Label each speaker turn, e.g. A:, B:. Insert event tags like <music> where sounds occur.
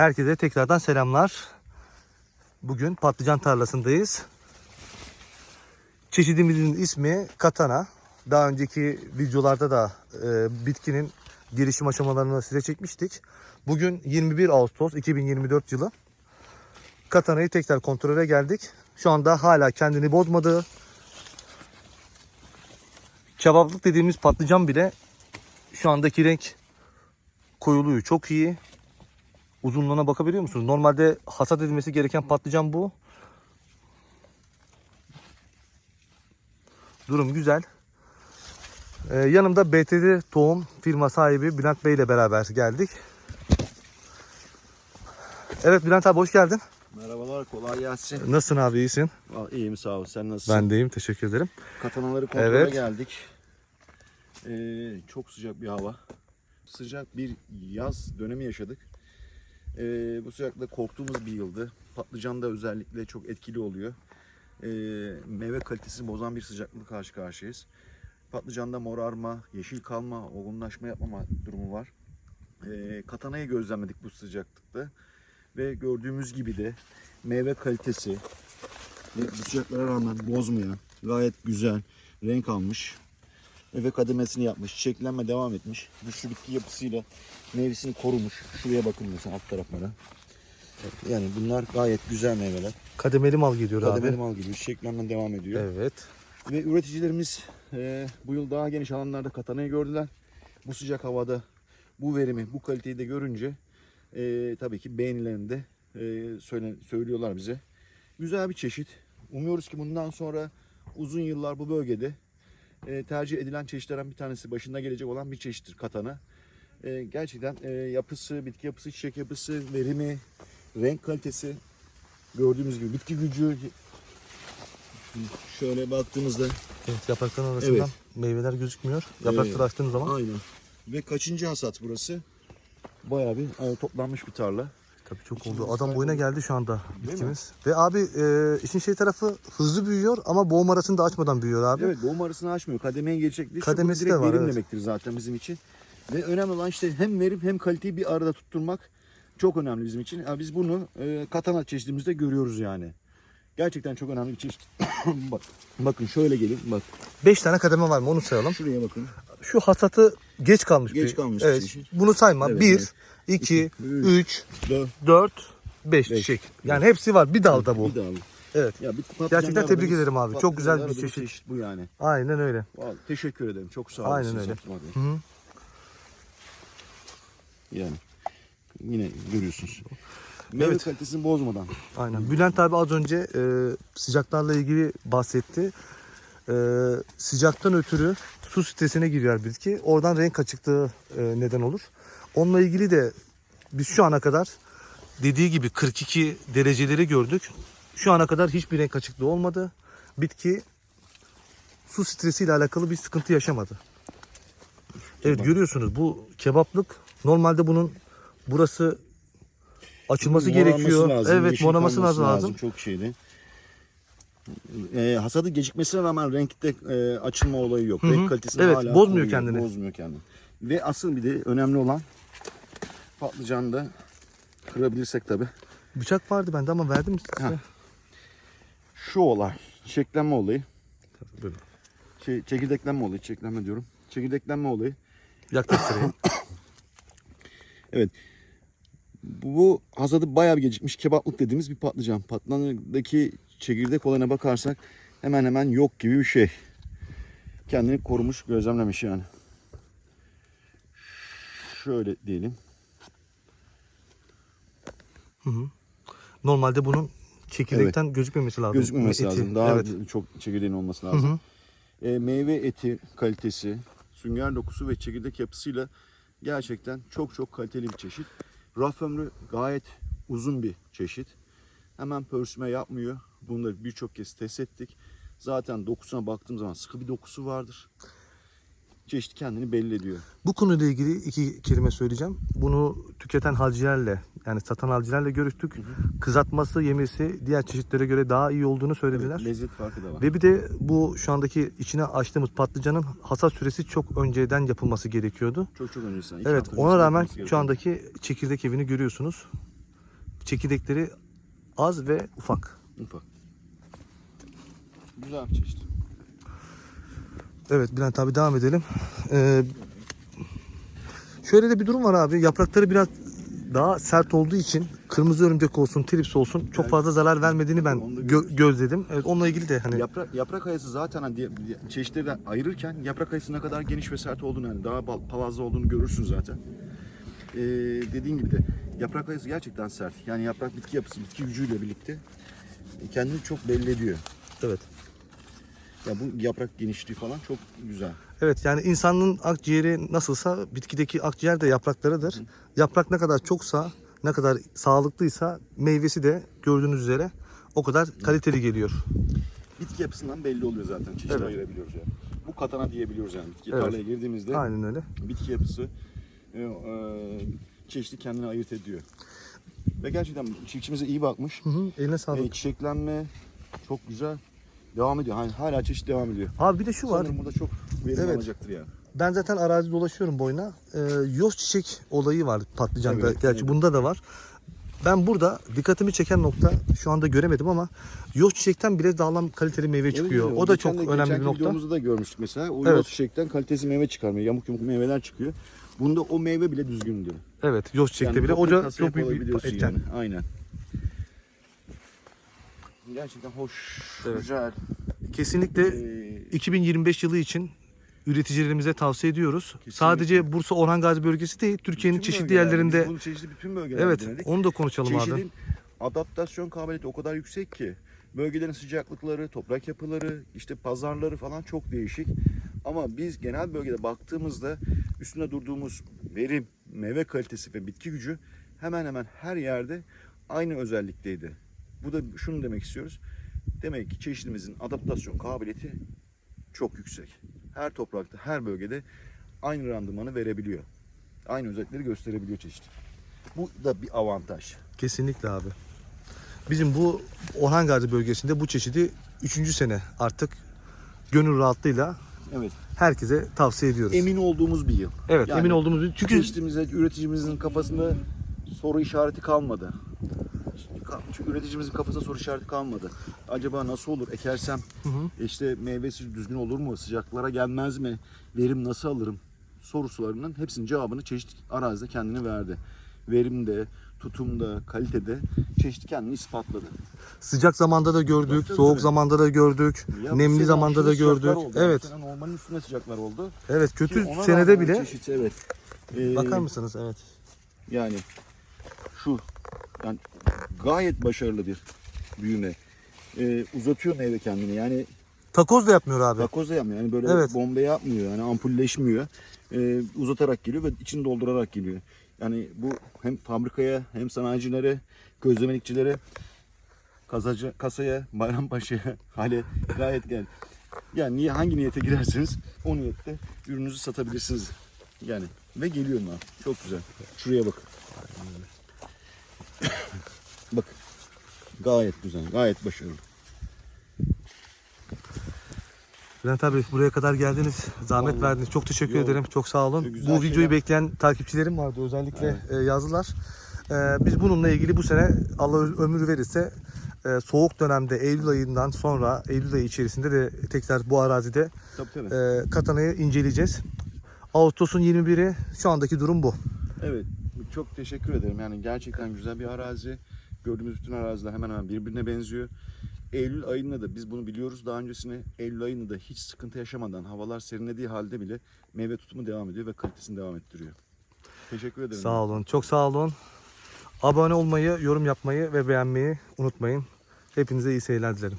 A: Herkese tekrardan selamlar. Bugün patlıcan tarlasındayız. Çeşidimizin ismi katana. Daha önceki videolarda da e, bitkinin gelişim aşamalarını size çekmiştik. Bugün 21 Ağustos 2024 yılı. Katanayı tekrar kontrole geldik. Şu anda hala kendini bozmadı. Kebaplık dediğimiz patlıcan bile şu andaki renk koyuluğu çok iyi. Uzunluğuna bakabiliyor musunuz? Normalde hasat edilmesi gereken patlıcan bu. Durum güzel. Ee, yanımda BTD Tohum firma sahibi Bülent Bey ile beraber geldik. Evet Bülent abi hoş geldin.
B: Merhabalar, kolay gelsin.
A: Nasılsın abi iyisin?
B: Aa, İyiyim sağ ol. Sen nasılsın?
A: Ben deyim teşekkür ederim.
B: Katanaları kontrole
A: Evet.
B: geldik. Ee, çok sıcak bir hava. Sıcak bir yaz dönemi yaşadık. Ee, bu sıcakta korktuğumuz bir yıldı. Patlıcan da özellikle çok etkili oluyor. Ee, meyve kalitesini bozan bir sıcaklıkla karşı karşıyayız. Patlıcanda morarma, yeşil kalma, olgunlaşma yapmama durumu var. Ee, katanayı gözlemledik bu sıcaklıkta. Ve gördüğümüz gibi de meyve kalitesi, bu sıcaklara rağmen bozmayan, gayet güzel renk almış. Ve kademesini yapmış, çiçeklenme devam etmiş. Güçlü bitki yapısıyla meyvesini korumuş. Şuraya bakın mesela alt taraflara. Yani bunlar gayet güzel meyveler.
A: Kademeli mal geliyor
B: Kademeli
A: abi.
B: mal gibi çiçeklenme devam ediyor.
A: Evet.
B: Ve üreticilerimiz e, bu yıl daha geniş alanlarda katanayı gördüler. Bu sıcak havada bu verimi, bu kaliteyi de görünce e, tabii ki beğenilerini de e, söyle, söylüyorlar bize. Güzel bir çeşit. Umuyoruz ki bundan sonra uzun yıllar bu bölgede e, tercih edilen çeşitlerden bir tanesi başında gelecek olan bir çeşittir katana. E, gerçekten e, yapısı, bitki yapısı, çiçek yapısı, verimi, renk kalitesi gördüğümüz gibi bitki gücü şöyle baktığımızda
A: evet yaprakların arasından
B: Evet.
A: meyveler gözükmüyor. Yaprakları
B: Evet.
A: açtığın zaman
B: Aynen. Ve kaçıncı hasat burası? Bayağı bir e, toplanmış bir tarla.
A: Tabii çok oldu. Adam boyuna geldi şu anda bitkimiz. Ve abi e, işin şey tarafı hızlı büyüyor ama boğum arasını da açmadan büyüyor abi.
B: Evet boğum arasını açmıyor. Kademeye gelecek.
A: Kademesi de var,
B: verim
A: evet.
B: demektir zaten bizim için. Ve önemli olan işte hem verim hem kaliteyi bir arada tutturmak çok önemli bizim için. Ya biz bunu e, katana çeşidimizde görüyoruz yani. Gerçekten çok önemli bir çeşit. <coughs> Bak, bakın şöyle gelin. Bak
A: 5 tane kademe var mı onu sayalım.
B: şuraya bakın.
A: Şu hasatı geç kalmış.
B: Geç
A: bir-
B: kalmış
A: Evet. Bunu sayma.
B: Evet,
A: 1,
B: evet.
A: 2,
B: İki,
A: 3,
B: Dört.
A: 4, 5
B: Beş.
A: çiçek. Yani hepsi var. Bir dalda bu.
B: Bir bu.
A: Evet.
B: Ya bir
A: Gerçekten tebrik ederim abi. Çok güzel bir
B: patlıcanlarda
A: çeşit.
B: bu yani.
A: Aynen öyle.
B: Vallahi teşekkür ederim. Çok sağ olun.
A: Aynen
B: siz
A: öyle.
B: Bey.
A: Hı.
B: Yani yine görüyorsunuz. Meyve
A: Evet.
B: kalitesini bozmadan.
A: Aynen. Bülent abi az önce e, sıcaklarla ilgili bahsetti. E, sıcaktan ötürü su stresine giriyor bitki. Oradan renk açıklığı e, neden olur. Onunla ilgili de biz şu ana kadar dediği gibi 42 dereceleri gördük. Şu ana kadar hiçbir renk açıklığı olmadı. Bitki su stresiyle alakalı bir sıkıntı yaşamadı. Evet
B: Kebap.
A: görüyorsunuz bu kebaplık normalde bunun burası açılması
B: Morarması
A: gerekiyor.
B: lazım,
A: evet moraması
B: kalması
A: lazım.
B: Çok şeydi. Ee, hasadı gecikmesine rağmen renkte e, açılma olayı yok.
A: Hı hı.
B: Renk kalitesini
A: Evet,
B: hala
A: bozmuyor
B: koruyor,
A: kendini.
B: Bozmuyor kendini. Ve asıl bir de önemli olan patlıcanda kırabilirsek tabi.
A: Bıçak vardı bende ama verdim mi size?
B: Ha. Şu olay. Çiçeklenme olayı.
A: Böyle.
B: Şey, çekirdeklenme olayı. Çiçeklenme diyorum. Çekirdeklenme olayı.
A: Yaklaştırayım. <coughs>
B: Evet. Bu hasadı bayağı bir gecikmiş kebaplık dediğimiz bir patlıcan. Patlıcandaki çekirdek olayına bakarsak hemen hemen yok gibi bir şey. Kendini korumuş, gözlemlemiş yani. Şöyle diyelim.
A: Normalde bunun çekirdekten gözükmemesi lazım.
B: Gözükmemesi
A: Eti,
B: lazım. Daha
A: Evet.
B: çok çekirdeğin olması
A: Hı
B: lazım.
A: hı.
B: E, meyve eti kalitesi, sünger dokusu ve çekirdek yapısıyla gerçekten çok çok kaliteli bir çeşit. Raf ömrü gayet uzun bir çeşit. Hemen pörsüme yapmıyor. Bunu da birçok kez test ettik. Zaten dokusuna baktığım zaman sıkı bir dokusu vardır. Çeşit kendini belli ediyor.
A: Bu konuyla ilgili iki kelime söyleyeceğim. Bunu tüketen halcilerle yani satan halcilerle görüştük. Kızartması, yemesi diğer çeşitlere göre daha iyi olduğunu söylediler.
B: Evet, lezzet farkı da var.
A: Ve bir de bu şu andaki içine açtığımız patlıcanın hasat süresi çok önceden yapılması gerekiyordu.
B: Çok çok öncesinden.
A: Evet ona rağmen şu andaki çekirdek evini görüyorsunuz. çekirdekleri az ve ufak.
B: Ufak. Güzel bir çeşit.
A: Evet Bülent abi devam edelim. Ee, şöyle de bir durum var abi. Yaprakları biraz daha sert olduğu için kırmızı örümcek olsun, trips olsun çok
B: Evet.
A: fazla zarar vermediğini ben gö- gözledim. Evet onunla ilgili de hani
B: Yaprak, yaprak ayısı zaten hani çeşitleri ayırırken yaprak ayısı ne kadar geniş ve sert olduğunu yani daha palazlı olduğunu görürsün zaten. Ee, dediğin gibi de yaprak ayısı gerçekten sert. Yani yaprak bitki yapısı, bitki gücüyle birlikte kendini çok belli ediyor.
A: evet.
B: Ya bu yaprak genişliği falan çok güzel.
A: Evet yani insanın akciğeri nasılsa bitkideki akciğer de yapraklarıdır. Yaprak ne kadar çoksa, ne kadar sağlıklıysa meyvesi de gördüğünüz üzere o kadar kaliteli geliyor.
B: Bitki yapısından belli oluyor zaten. Çeşit
A: Evet.
B: ayırabiliyoruz yani. Bu katana diyebiliyoruz yani. Bitki
A: Evet.
B: tarlaya girdiğimizde
A: Aynen öyle.
B: bitki yapısı e, e, çeşitli kendini ayırt ediyor. Ve gerçekten çiftçimize iyi bakmış.
A: Hı hı, eline sağlık.
B: Ve çiçeklenme çok güzel devam ediyor. Hani hala çeşit devam ediyor.
A: Abi bir de şu var.
B: Sanırım burada çok verim
A: Evet.
B: alacaktır yani.
A: Ben zaten arazi dolaşıyorum boyuna. Ee, yoz çiçek olayı var patlıcanda.
B: Evet,
A: Gerçi
B: evet.
A: bunda da var. Ben burada dikkatimi çeken nokta şu anda göremedim ama yoz çiçekten bile dağlam kaliteli meyve çıkıyor.
B: Evet,
A: o da
B: geçen
A: çok
B: de-
A: önemli
B: geçenki
A: bir nokta.
B: videomuzda da görmüştük mesela. O
A: Evet.
B: yoz çiçekten kalitesi meyve çıkarmıyor. Yamuk yumuk meyveler çıkıyor. Bunda o meyve bile düzgündür.
A: Evet yoz çiçekte bile.
B: toprak
A: Oca
B: kasaya
A: çok büyük bir etken.
B: yani. Aynen. Gerçekten hoş,
A: Evet.
B: güzel.
A: Kesinlikle
B: Ee,
A: 2025 yılı için üreticilerimize tavsiye ediyoruz.
B: Kesinlikle.
A: Sadece Bursa Orhan Gazi bölgesi değil, Türkiye'nin çeşitli yerlerinde.
B: Bunu çeşitli bütün bölgelerde
A: Evet,
B: denedik.
A: onu da konuşalım abi.
B: Adaptasyon kabiliyeti o kadar yüksek ki bölgelerin sıcaklıkları, toprak yapıları, işte pazarları falan çok değişik. Ama biz genel bölgede baktığımızda üstünde durduğumuz verim, meyve kalitesi ve bitki gücü hemen hemen her yerde aynı özellikteydi. Bu da şunu demek istiyoruz. Demek ki çeşidimizin adaptasyon kabiliyeti çok yüksek. Her toprakta, her bölgede aynı randımanı verebiliyor. Aynı özellikleri gösterebiliyor çeşit. Bu da bir avantaj.
A: Kesinlikle abi. Bizim bu Orhan Gazi bölgesinde bu çeşidi 3. sene artık gönül rahatlığıyla
B: Evet.
A: herkese tavsiye ediyoruz.
B: Emin olduğumuz bir yıl.
A: evet,
B: Yani
A: emin olduğumuz bir çünkü
B: Çeşitimize, üreticimizin kafasında soru işareti kalmadı. Çünkü üreticimizin kafasında soru işareti kalmadı. Acaba nasıl olur? Ekersem
A: Hı hı.
B: işte meyvesi düzgün olur mu? Sıcaklara gelmez mi? Verim nasıl alırım? Sorularının hepsinin cevabını çeşit arazide kendini verdi. Verimde, tutumda, kalitede çeşit kendini ispatladı.
A: sıcak zamanda da gördük,
B: Tabii,
A: soğuk
B: tabii.
A: zamanda da gördük,
B: Ya bu
A: nemli
B: sene
A: zamanda da
B: aşırı sıcaklar
A: gördük.
B: oldu.
A: Evet.
B: Sene normalin üstünde sıcaklar oldu.
A: Evet,
B: Ki
A: kötü senede bile
B: Çeşit, evet. Ee,
A: bakar mısınız? Evet.
B: Yani şu yani gayet başarılı bir büyüme. Ee, uzatıyor meyve kendini. Yani
A: Takoz da yapmıyor abi.
B: takoz da yapmıyor. Yani böyle
A: Evet.
B: bombe yapmıyor. Yani ampulleşmiyor. Ee, uzatarak geliyor ve içini doldurarak geliyor. Yani bu hem fabrikaya hem sanayicilere, gözlemelikçilere, kazacı, kasaya, Bayrampaşa'ya, <laughs> hale gayet gel. Yani niye hangi niyete girerseniz o niyette ürününüzü satabilirsiniz. Yani ve geliyor mu? Çok güzel. Şuraya bak. Bak. Gayet güzel, gayet başarılı.
A: Bülent abi buraya kadar geldiniz. Zahmet
B: Vallahi.
A: verdiniz. Çok teşekkür
B: Yok.
A: ederim. Çok sağ olun. Bu videoyu
B: şeyler.
A: bekleyen takipçilerim vardı. Özellikle e, yazdılar. E, biz bununla ilgili bu sene Allah ömür verirse e, soğuk dönemde Eylül ayından sonra Eylül ayı içerisinde de tekrar bu arazide
B: Tabii tabii.
A: e, katanayı inceleyeceğiz. Ağustos'un 21'i şu andaki durum bu.
B: Evet, çok teşekkür ederim. Yani gerçekten güzel bir arazi. Gördüğümüz bütün araziler hemen hemen birbirine benziyor. Eylül ayında da biz bunu biliyoruz daha öncesine. Eylül ayında da hiç sıkıntı yaşamadan havalar serinlediği halde bile meyve tutumu devam ediyor ve kalitesini devam ettiriyor. Teşekkür ederim.
A: Sağ olun. Çok sağ olun. Abone olmayı, yorum yapmayı ve beğenmeyi unutmayın. Hepinize iyi seyirler dilerim.